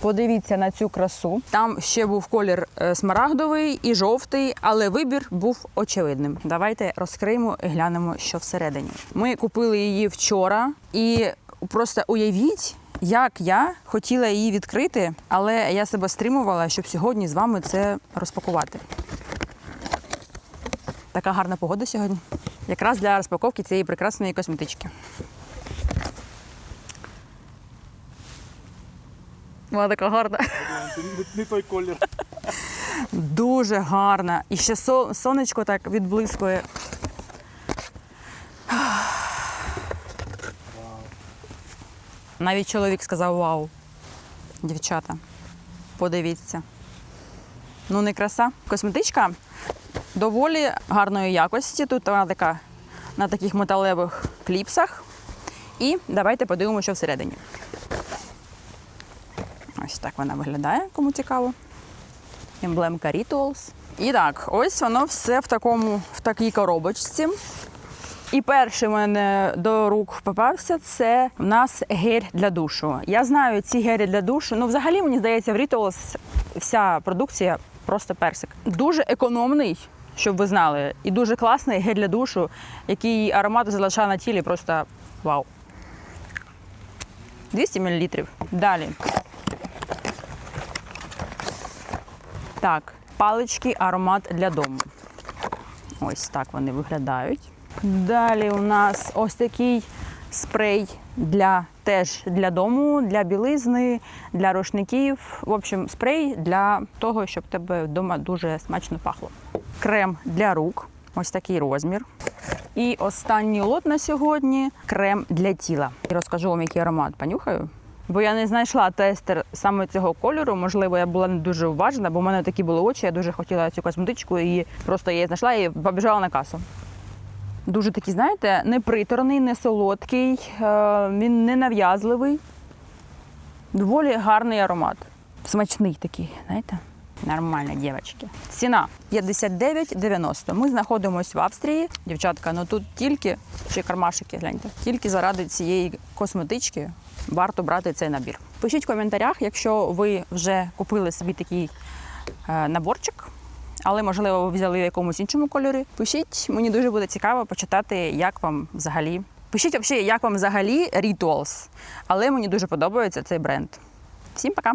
Подивіться на цю красу. Там ще був колір е, смарагдовий і жовтий, але вибір був очевидним. Давайте розкриємо і глянемо, що всередині. Ми купили її вчора, і просто уявіть. Як я хотіла її відкрити, але я себе стримувала, щоб сьогодні з вами це розпакувати. Така гарна погода сьогодні. Якраз для розпаковки цієї прекрасної косметички. Вона така гарна. Не, той колір. Дуже гарна. І ще сонечко так відблискує. Навіть чоловік сказав вау. Дівчата, подивіться. Ну, не краса. Косметичка доволі гарної якості. Тут вона така на таких металевих кліпсах. І давайте подивимося, що всередині. Ось так вона виглядає, кому цікаво емблемка Rituals. І так, ось воно все в такому, в такій коробочці. І перший мене до рук попався це в нас гель для душу. Я знаю ці гелі для душу. Ну, взагалі, мені здається, в Rituals вся продукція просто персик. Дуже економний, щоб ви знали, і дуже класний гель для душу, який аромат залишає на тілі просто вау. 200 мл. Далі. Так, палички аромат для дому. Ось так вони виглядають. Далі у нас ось такий спрей для теж для дому, для білизни, для рушників. В общем, спрей для того, щоб тебе вдома дуже смачно пахло. Крем для рук, ось такий розмір. І останній лот на сьогодні крем для тіла. І розкажу вам, який аромат понюхаю. Бо я не знайшла тестер саме цього кольору. Можливо, я була не дуже уважна, бо в мене такі були очі. Я дуже хотіла цю косметичку і просто я її знайшла і побіжала на касу. Дуже такий, знаєте, не приторний, не солодкий, е, він не нав'язливий. Доволі гарний аромат. Смачний такий, знаєте? Нормально, дівчатки. Ціна 59,90. Ми знаходимося в Австрії. Дівчатка, ну тут тільки ще кармашики, гляньте. Тільки заради цієї косметички варто брати цей набір. Пишіть в коментарях, якщо ви вже купили собі такий е, наборчик, але можливо ви взяли в якомусь іншому кольорі. Пишіть, мені дуже буде цікаво почитати, як вам взагалі. Пишіть взагалі, як вам взагалі Rituals. Але мені дуже подобається цей бренд. Всім пока!